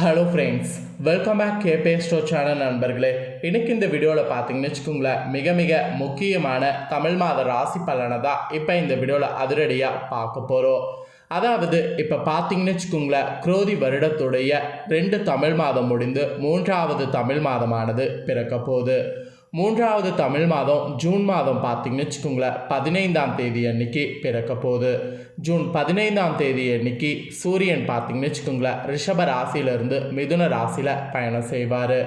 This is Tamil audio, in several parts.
ஹலோ ஃப்ரெண்ட்ஸ் வெல்கம் பேக் கேபே ஸ்டோ சேனல் நண்பர்களே. இன்றைக்கி இந்த வீடியோவில் பார்த்தீங்கன்னு வச்சுக்கோங்களேன் மிக மிக முக்கியமான தமிழ் மாத ராசி பலனை தான் இப்போ இந்த வீடியோவில் அதிரடியாக பார்க்க போகிறோம் அதாவது இப்போ பார்த்தீங்கன்னு வச்சுக்கோங்களேன் குரோதி வருடத்துடைய ரெண்டு தமிழ் மாதம் முடிந்து மூன்றாவது தமிழ் மாதமானது பிறக்க போகுது. மூன்றாவது தமிழ் மாதம் ஜூன் மாதம் பார்த்திங்கன்னு வச்சுக்கோங்களேன் பதினைந்தாம் தேதி அன்னைக்கு பிறக்க போகுது. ஜூன் பதினைந்தாம் தேதி அன்னைக்கு சூரியன் பார்த்திங்கன்னு வச்சுக்கோங்களேன் ரிஷப ராசியிலிருந்து மிதுன ராசியில் பயணம் செய்வார்.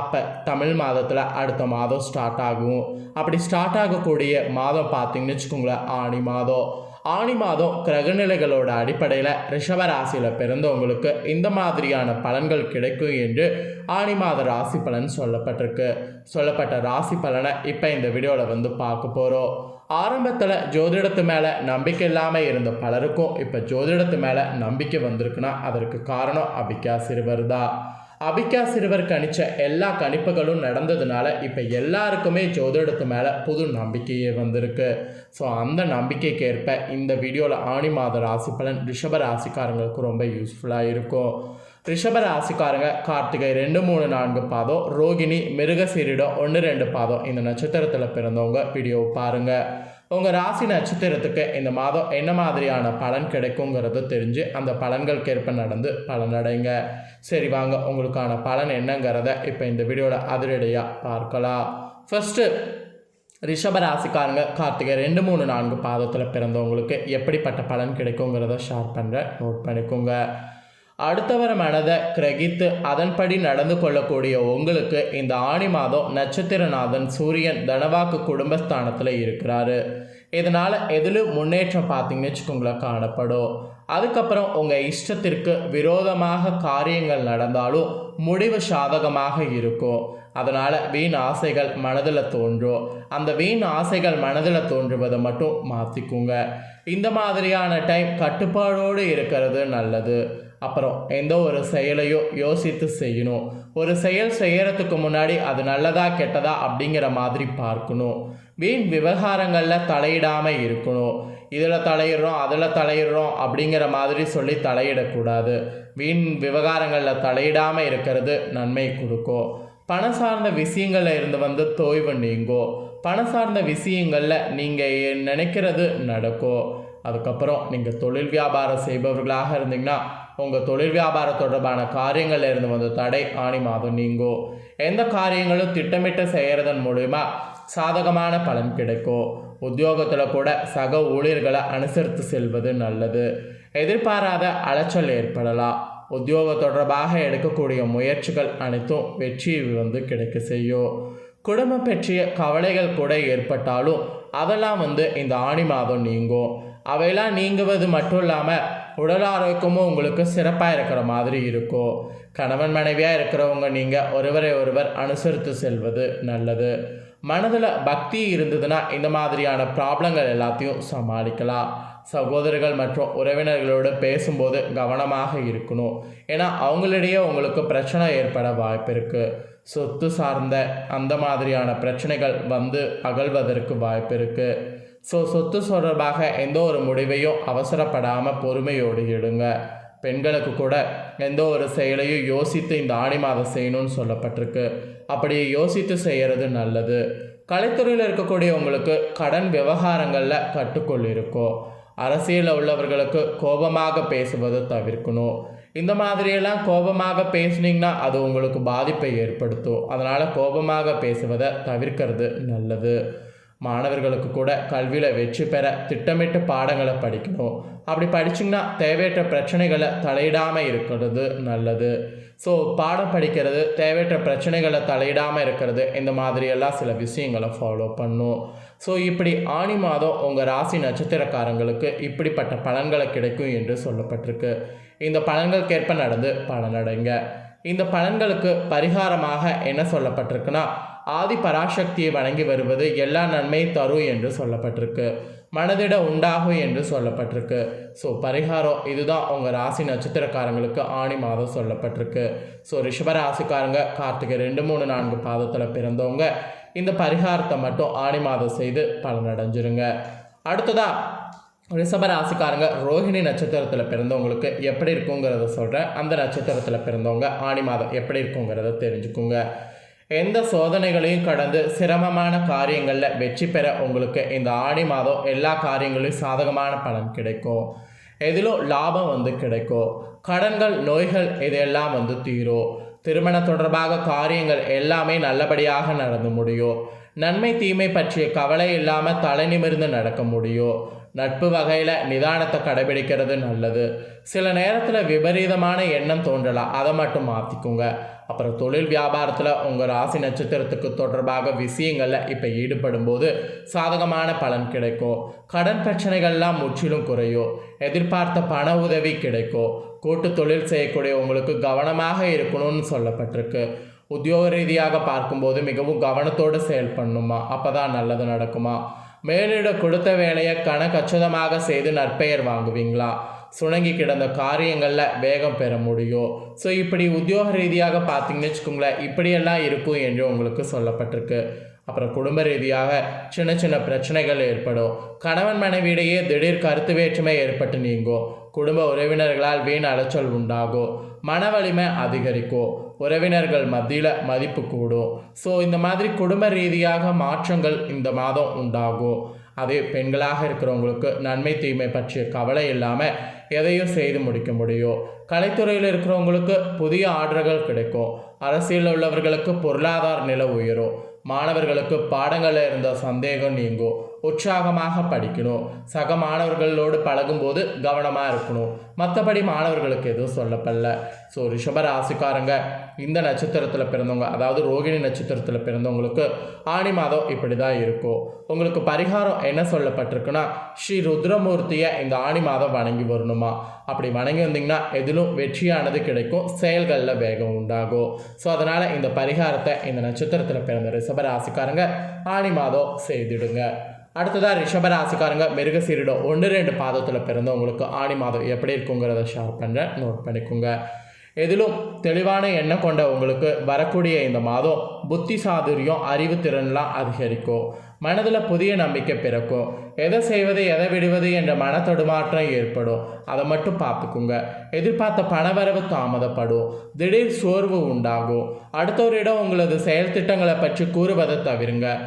அப்போ தமிழ் மாதத்தில் அடுத்த மாதம் ஸ்டார்ட் ஆகும். அப்படி ஸ்டார்ட் ஆகக்கூடிய மாதம் பார்த்திங்கன்னு வச்சுக்கோங்களேன் ஆணி மாதம். ஆணி மாதம் கிரகநிலைகளோட அடிப்படையில் ரிஷபராசியில் பிறந்தவங்களுக்கு இந்த மாதிரியான பலன்கள் கிடைக்கும் என்று ஆணி மாத ராசி பலன் சொல்லப்பட்டிருக்கு. சொல்லப்பட்ட ராசி பலனை இப்போ இந்த வீடியோவில் வந்து பார்க்க போகிறோம் ஆரம்பத்தில் ஜோதிடத்து மேலே நம்பிக்கை இல்லாமல் இருந்த பலருக்கும் இப்போ ஜோதிடத்து மேலே நம்பிக்கை வந்திருக்குன்னா அதற்கு காரணம் அபிகா சிறுவர் தான். அபிகா சிறுவர் கணிச்ச எல்லா கணிப்புகளும் நடந்ததுனால இப்போ எல்லாருக்குமே ஜோதிடத்து மேலே புது நம்பிக்கையே வந்திருக்கு. ஸோ அந்த நம்பிக்கைக்கு ஏற்ப இந்த வீடியோவில் ஆணி மாத ராசி பலன் ரிஷப ராசிக்காரங்களுக்கு ரொம்ப யூஸ்ஃபுல்லாக இருக்கும். ரிஷப ராசிக்காரங்க கார்த்திகை ரெண்டு மூணு நான்கு பாதம் ரோகிணி மிருகசீரிடம் ஒன்று ரெண்டு பாதம் இந்த நட்சத்திரத்தில் பிறந்தவங்க. வீடியோ பாருங்கள் உங்கள் ராசி நட்சத்திரத்துக்கு இந்த மாதம் என்ன மாதிரியான பலன் கிடைக்குங்கிறத தெரிஞ்சு அந்த பலன்களுக்கேற்ப நடந்து பலனடைங்க சரி வாங்க. உங்களுக்கான பலன் என்னங்கிறத இப்போ இந்த வீடியோவில் அதிரடியாக பார்க்கலாம். ஃபஸ்ட்டு ரிஷப ராசிக்காரங்க கார்த்திகை ரெண்டு மூணு நான்கு பாதத்தில் பிறந்தவங்களுக்கு எப்படிப்பட்ட பலன் கிடைக்குங்கிறத ஷேர் பண்ணுறேன் நோட் பண்ணிக்கோங்க. அடுத்தவர் மனதை கிரகித்து அதன்படி நடந்து கொள்ளக்கூடிய உங்களுக்கு இந்த ஆணி மாதம் நட்சத்திரநாதன் சூரியன் தனவாக்கு குடும்பஸ்தானத்தில் இருக்கிறாரு. இதனால் எதிலும் முன்னேற்றம் பார்த்தீங்கன்னு வச்சுக்கோங்களேன் காணப்படும். அதுக்கப்புறம் உங்கள் இஷ்டத்திற்கு விரோதமாக காரியங்கள் நடந்தாலும் முடிவு சாதகமாக இருக்கும். அதனால் வீண் ஆசைகள் மனதில் தோன்றும். அந்த வீண் ஆசைகள் மனதில் தோன்றுவதை மட்டும் மாற்றிக்குங்க இந்த மாதிரியான டைம் கட்டுப்பாடோடு இருக்கிறது நல்லது. அப்புறம் எந்த ஒரு செயலையும் யோசித்து செய்யணும். ஒரு செயல் செய்கிறதுக்கு முன்னாடி அது நல்லதா கெட்டதா அப்படிங்கிற மாதிரி பார்க்கணும். வீண் விவகாரங்களில் தலையிடாமல் இருக்கணும். இதில் தலையிடுறோம் அதில் தலையிடுறோம் அப்படிங்கிற மாதிரி சொல்லி தலையிடக்கூடாது. வீண் விவகாரங்களில் தலையிடாமல் இருக்கிறது நன்மை கொடுக்கும். பணம் சார்ந்த விஷயங்களில் இருந்து வந்து தோய்வு நீங்கும் பணம் சார்ந்த விஷயங்களில் நீங்கள் நினைக்கிறது நடக்கும் அதுக்கப்புறம் நீங்கள் தொழில் வியாபாரம் செய்பவர்களாக இருந்தீங்கன்னா உங்கள் தொழில் வியாபாரம் தொடர்பான காரியங்களில் இருந்து வந்த தடை ஆணி மாதம் நீங்கும் எந்த காரியங்களும் திட்டமிட்டு செய்கிறதன் மூலிமா சாதகமான பலன் கிடைக்கும் உத்தியோகத்தில் கூட சக ஊழியர்களை அனுசரித்து செல்வது நல்லது. எதிர்பாராத அலைச்சல் ஏற்படலாம். உத்தியோக தொடர்பாக எடுக்கக்கூடிய முயற்சிகள் அனைத்தும் வெற்றி வந்து கிடைக்க செய்யும். குடும்பம் பற்றிய கவலைகள் கூட ஏற்பட்டாலும் அதெல்லாம் வந்து இந்த ஆணி மாதம் நீங்கும். அவையெல்லாம் நீங்குவது மட்டும் இல்லாமல் உடல் ஆரோக்கியமும் உங்களுக்கு சிறப்பாக இருக்கிற மாதிரி இருக்கும். கணவன் மனைவியாக இருக்கிறவங்க நீங்கள் ஒருவரை ஒருவர் அனுசரித்து செல்வது நல்லது. மனதில் பக்தி இருந்ததுன்னா இந்த மாதிரியான ப்ராப்ளங்கள் எல்லாத்தையும் சமாளிக்கலாம். சகோதரர்கள் மற்றும் உறவினர்களோடு பேசும்போது கவனமாக இருக்கணும். ஏன்னா அவங்களிடையே உங்களுக்கு பிரச்சனை ஏற்பட வாய்ப்பு இருக்குது சொத்து சார்ந்த அந்த மாதிரியான பிரச்சனைகள் வந்து அகழ்வதற்கு வாய்ப்பு இருக்குது ஸோ சொத்து தொடர்பாக எந்த ஒரு முடிவையும் அவசரப்படாமல் பொறுமையோடு எடுங்க. பெண்களுக்கு கூட எந்த ஒரு செயலையும் யோசித்து இந்த ஆணி மாதம் செய்யணும்னு சொல்லப்பட்டிருக்கு. அப்படி யோசித்து செய்கிறது நல்லது. கலைத்துறையில் இருக்கக்கூடிய உங்களுக்கு கடன் விவகாரங்களில் கட்டுக்கொள் இருக்கும். அரசியலில் உள்ளவர்களுக்கு கோபமாக பேசுவதை தவிர்க்கணும். இந்த மாதிரியெல்லாம் கோபமாக பேசுனீங்கன்னா அது உங்களுக்கு பாதிப்பை ஏற்படுத்தும். அதனால் கோபமாக பேசுவதை தவிர்க்கிறது நல்லது. மாணவர்களுக்கு கூட கல்வியில் வெற்றி பெற திட்டமிட்டு பாடங்களை படிக்கணும். அப்படி படிச்சிங்கன்னா தேவையற்ற பிரச்சனைகளை தலையிடாமல் இருக்கிறது நல்லது. ஸோ பாடம் படிக்கிறது தேவையற்ற பிரச்சனைகளை தலையிடாமல் இருக்கிறது இந்த மாதிரியெல்லாம் சில விஷயங்களை ஃபாலோ பண்ணும். ஸோ இப்படி ஆணி மாதம் உங்கள் ராசி நட்சத்திரக்காரங்களுக்கு இப்படிப்பட்ட பலன்களை கிடைக்கும் என்று சொல்லப்பட்டிருக்கு. இந்த பலன்களுக்கேற்ப நடந்து பலனடைங்க இந்த பலன்களுக்கு பரிகாரமாக என்ன சொல்லப்பட்டிருக்குன்னா ஆதி பராசக்தியை வணங்கி வருவது எல்லா நன்மையும் தரும் என்று சொல்லப்பட்டிருக்கு. மனதிட உண்டாகும் என்று சொல்லப்பட்டிருக்கு. ஸோ பரிகாரம் இதுதான் உங்கள் ராசி நட்சத்திரக்காரங்களுக்கு ஆணி மாதம் சொல்லப்பட்டிருக்கு. ஸோ ரிஷபராசிக்காரங்க கார்த்திகை ரெண்டு மூணு நான்கு பாதத்தில் பிறந்தவங்க. இந்த பரிகாரத்தை மட்டும் ஆணி மாதம் செய்து பலனடைஞ்சிருங்க அடுத்ததாக ரிஷபராசிக்காரங்க ரோஹிணி நட்சத்திரத்தில் பிறந்தவங்களுக்கு எப்படி இருக்குங்கிறத சொல்கிறேன் அந்த நட்சத்திரத்தில் பிறந்தவங்க ஆணி மாதம் எப்படி இருக்குங்கிறத தெரிஞ்சுக்குங்க. எந்த சோதனைகளையும் கடந்து சிரமமான காரியங்களில் வெற்றி பெற உங்களுக்கு இந்த ஆணி மாதம் எல்லா காரியங்களையும் சாதகமான பலன் கிடைக்கும். எதிலும் லாபம் வந்து கிடைக்கும். கடன்கள் நோய்கள் இதெல்லாம் வந்து தீரும். திருமண தொடர்பாக காரியங்கள் எல்லாமே நல்லபடியாக நடந்து முடியும். நன்மை தீமை பற்றிய கவலை இல்லாமல் தலை நிமிர்ந்து நடக்க முடியும் நட்பு வகையில் நிதானத்தை கடைபிடிக்கிறது நல்லது. சில நேரத்தில் விபரீதமான எண்ணம் தோன்றலாம். அதை மட்டும் மாற்றிக்குங்க அப்புறம் தொழில் வியாபாரத்தில் உங்கள் ராசி நட்சத்திரத்துக்கு தொடர்பாக விஷயங்களில் இப்போ ஈடுபடும் போது சாதகமான பலன் கிடைக்கும். கடன் பிரச்சனைகள்லாம் முற்றிலும் குறையும். எதிர்பார்த்த பண உதவி கிடைக்கும். கூட்டு தொழில் செய்யக்கூடிய உங்களுக்கு கவனமாக இருக்கணும்னு சொல்லப்பட்டிருக்கு. உத்தியோக ரீதியாக பார்க்கும்போது மிகவும் கவனத்தோடு செயல்படணுமா அப்போ தான் நல்லது நடக்குமா? மேலிட கொடுத்த வேலையை கணக்கச்சிதமாக செய்து நற்பெயர் வாங்குவீங்களா? சுணங்கி கிடந்த காரியங்களில் வேகம் பெற முடியும் ஸோ இப்படி உத்தியோக ரீதியாக பார்த்தீங்கன்னு வச்சுக்கோங்களேன் இப்படியெல்லாம் இருக்கும் என்று உங்களுக்கு சொல்லப்பட்டிருக்கு. அப்புறம் குடும்ப ரீதியாக சின்ன சின்ன பிரச்சனைகள் ஏற்படும். கணவன் மனைவியிடையே திடீர் கருத்து வேற்றுமை ஏற்பட்டு நீங்கும். குடும்ப உறவினர்களால் வீண் அலைச்சல் உண்டாகும். மன வலிமை அதிகரிக்கும். உறவினர்கள் மத்தியில் மதிப்பு கூடும். ஸோ இந்த மாதிரி குடும்ப ரீதியாக மாற்றங்கள் இந்த மாதம் உண்டாகும். அதே பெண்களாக இருக்கிறவங்களுக்கு நன்மை தீமை பற்றிய கவலை இல்லாமல் எதையும் செய்து முடிக்க முடியும். கலைத்துறையில் இருக்கிறவங்களுக்கு புதிய ஆர்டர்கள் கிடைக்கும். அரசியலில் உள்ளவர்களுக்கு பொருளாதார நிலை உயரும். மாணவர்களுக்கு பாடங்களில் இருந்த சந்தேகம் நீங்கும் உற்சாகமாக படிக்கணும். சக மாணவர்களோடு பழகும்போது கவனமாக இருக்கணும். மற்றபடி மாணவர்களுக்கு எதுவும் சொல்லப்படல. ஸோ ரிஷபராசிக்காரங்க இந்த நட்சத்திரத்தில் பிறந்தவங்க அதாவது ரோகிணி நட்சத்திரத்தில் பிறந்தவங்களுக்கு ஆணி மாதம் இப்படி தான் இருக்கும். உங்களுக்கு பரிகாரம் என்ன சொல்லப்பட்டிருக்குன்னா ஸ்ரீ ருத்ரமூர்த்தியை இந்த ஆணி மாதம் வணங்கி வரணுமா? அப்படி வணங்கி வந்தீங்கன்னா எதிலும் வெற்றியானது கிடைக்கும் செயல்களில் வேகம் உண்டாகும். ஸோ அதனால் இந்த பரிகாரத்தை இந்த நட்சத்திரத்தில் பிறந்த ரிஷபராசிக்காரங்க ஆணி மாதம் செய்திடுங்க. அடுத்ததாக ரிஷபராசிக்காரங்க மிருகசீரிடம் ஒன்று ரெண்டு பாதத்தில் பிறந்தவங்களுக்கு ஆணி மாதம் எப்படி இருக்குங்கிறத ஷேர் பண்ணுறேன் நோட் பண்ணிக்கோங்க. எதிலும் தெளிவான எண்ணம் கொண்ட உங்களுக்கு வரக்கூடிய இந்த மாதம் புத்தி சாதுரியம் அறிவுத்திறன்லாம் அதிகரிக்கும். மனதில் புதிய நம்பிக்கை பிறக்கும். எதை செய்வது எதை விடுவது என்ற மன தடுமாற்றம் ஏற்படும். அதை மட்டும் பார்த்துக்குங்க. எதிர்பார்த்த பணவரவு தாமதப்படும். திடீர் சோர்வு உண்டாகும். அடுத்தவரிடம் உங்களது செயல் திட்டங்களை பற்றி கூறுவதை தவிருங்க.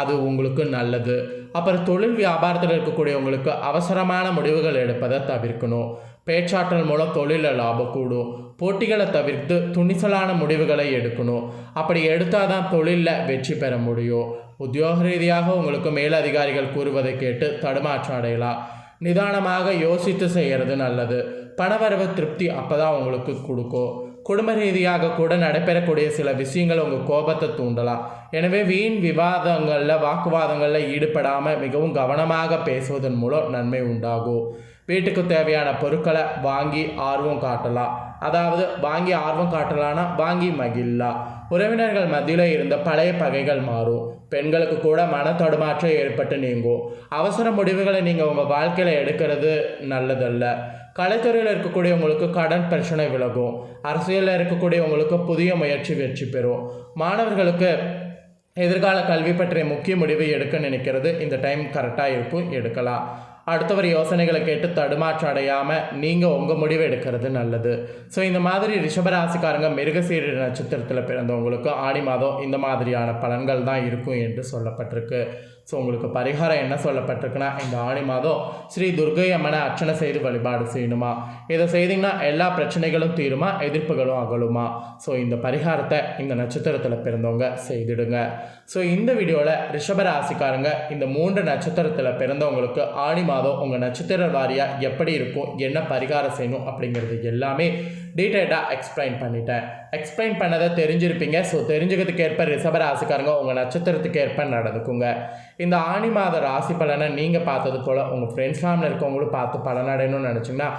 அது உங்களுக்கு நல்லது. அப்புறம் தொழில் வியாபாரத்தில் இருக்கக்கூடியவங்களுக்கு அவசரமான முடிவுகள் எடுப்பதை தவிர்க்கணும். பேச்சாற்றல் மூலம் தொழிலில் லாபம் கூடும் போட்டிகளை தவிர்த்து துணிச்சலான முடிவுகளை எடுக்கணும். அப்படி எடுத்தால் தான் தொழிலில் வெற்றி பெற முடியும். உத்தியோக ரீதியாக உங்களுக்கு மேலதிகாரிகள் கூறுவதை கேட்டு தடுமாற்றம் அடையலாம். நிதானமாக யோசித்து செய்கிறது நல்லது. பணவரவு திருப்தி அப்போ தான் உங்களுக்கு கொடுக்கும். குடும்ப ரீதியாக கூட நடைபெறக்கூடிய சில விஷயங்கள் உங்கள் கோபத்தை தூண்டலாம். எனவே வீண் விவாதங்களில் வாக்குவாதங்களில் ஈடுபடாமல் மிகவும் கவனமாக பேசுவதன் மூலம் நன்மை உண்டாகும். வீட்டுக்கு தேவையான பொருட்களை வாங்கி ஆர்வம் காட்டலாம். அதாவது வாங்கி ஆர்வம் காட்டலான்னா வாங்கி மகிழலாம். உறவினர்கள் மத்தியில் இருந்த பழைய பகைகள் மாறும். பெண்களுக்கு கூட மன தடுமாற்றம் ஏற்பட்டு நீங்கும். அவசர முடிவுகளை நீங்கள் உங்கள் வாழ்க்கையில் எடுக்கிறது நல்லதல்ல. கலைத்துறையில் இருக்கக்கூடியவங்களுக்கு கடன் பிரச்சனை விலகும். அரசியலில் இருக்கக்கூடியவங்களுக்கு புதிய முயற்சி வெற்றி பெறும். மாணவர்களுக்கு எதிர்கால கல்வி பற்றிய முக்கிய முடிவை எடுக்க நினைக்கிறது. இந்த டைம் கரெக்டாக இருக்கும். எடுக்கலாம். அடுத்தவர் யோசனைகளை கேட்டு தடுமாற்றம் அடையாமல் நீங்கள் உங்கள் முடிவு எடுக்கிறது நல்லது. ஸோ இந்த மாதிரி ரிஷபராசிக்காரங்க மிருகசீர நட்சத்திரத்தில் பிறந்தவங்களுக்கு ஆடி மாதம் இந்த மாதிரியான பலன்கள் தான் இருக்கும் என்று சொல்லப்பட்டிருக்கு. ஸோ உங்களுக்கு பரிகாரம் என்ன சொல்லப்பட்டிருக்குன்னா இந்த ஆணி மாதம் ஸ்ரீ துர்கை அம்மனை அர்ச்சனை செய்து வழிபாடு செய்யணுமா? இதை செய்தீங்கன்னா எல்லா பிரச்சனைகளும் தீருமா? எதிர்ப்புகளும் அகலுமா? ஸோ இந்த பரிகாரத்தை இந்த நட்சத்திரத்தில் பிறந்தவங்க செய்திடுங்க. ஸோ இந்த வீடியோவில் ரிஷபராசிக்காரங்க இந்த மூன்று நட்சத்திரத்தில் பிறந்தவங்களுக்கு ஆணி மாதம் உங்கள் நட்சத்திர வாரியாக எப்படி இருக்கும்? என்ன பரிகாரம் செய்யணும் அப்படிங்கிறது எல்லாமே டீட்டெயில்டாக எக்ஸ்பிளைன் பண்ணிட்டேன். எக்ஸ்பிளைன் பண்ணதை தெரிஞ்சிருப்பீங்க. ஸோ தெரிஞ்சுக்கிறதுக்கு ஏற்ப ரிஷப ராசிக்காரங்க உங்கள் நட்சத்திரத்துக்கு ஏற்ப நடந்துக்குங்க. இந்த ஆணி மாத ராசி பலனை நீங்கள் பார்த்தது போல் உங்கள் ஃப்ரெண்ட்ஸ் ஃபேமிலி இருக்கவங்களும் பார்த்து பலனடையணும்னு நினச்சிங்கன்னா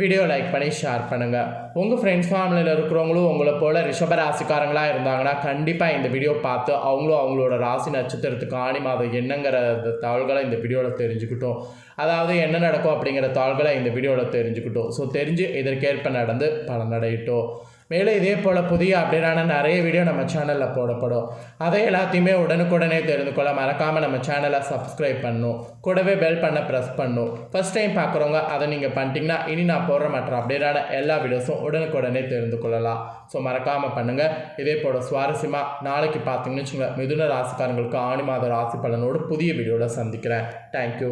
வீடியோ லைக் பண்ணி ஷேர் பண்ணுங்கள் உங்கள் ஃப்ரெண்ட்ஸ் ஃபேமிலியில் இருக்கிறவங்களும் உங்களை போல் ரிஷப ராசிக்காரங்களாக இருந்தாங்கன்னா கண்டிப்பாக இந்த வீடியோ பார்த்து அவங்களும் அவங்களோட ராசி நட்சத்திரத்துக்கு ஆணி மாதம் என்னங்கிற தகவல்களை இந்த வீடியோவில் தெரிஞ்சுக்கிட்டோம். அதாவது என்ன நடக்கும் அப்படிங்கிற தகவல்களை இந்த வீடியோவில் தெரிஞ்சுக்கிட்டோம். ஸோ தெரிஞ்சு இதற்கேற்ப நடந்து பலனடையிட்டோம். மேலும் இதே போல் புதிய அப்டேட்டான நிறைய வீடியோ நம்ம சேனலில் போடப்படும். அதை எல்லாத்தையுமே உடனுக்குடனே தெரிந்து கொள்ள மறக்காமல் நம்ம சேனலை சப்ஸ்கிரைப் பண்ணணும் கூடவே பெல் பண்ண ப்ரெஸ் பண்ணும். ஃபஸ்ட் டைம் பார்க்குறவங்க அதை நீங்கள் பண்ணிட்டீங்கன்னா இனி நான் போடுற மற்ற அப்டேட்டான எல்லா வீடியோஸும் உடனுக்குடனே தெரிந்து கொள்ளலாம். ஸோ மறக்காமல் பண்ணுங்கள் இதே போல் சுவாரஸ்யமாக நாளைக்கு பார்த்தீங்கன்னு வச்சுக்கோங்க மிதுன ராசிக்காரங்களுக்கு ஆணி மாத ராசி பலனோடு புதிய வீடியோவில் சந்திக்கிறேன். தேங்க்யூ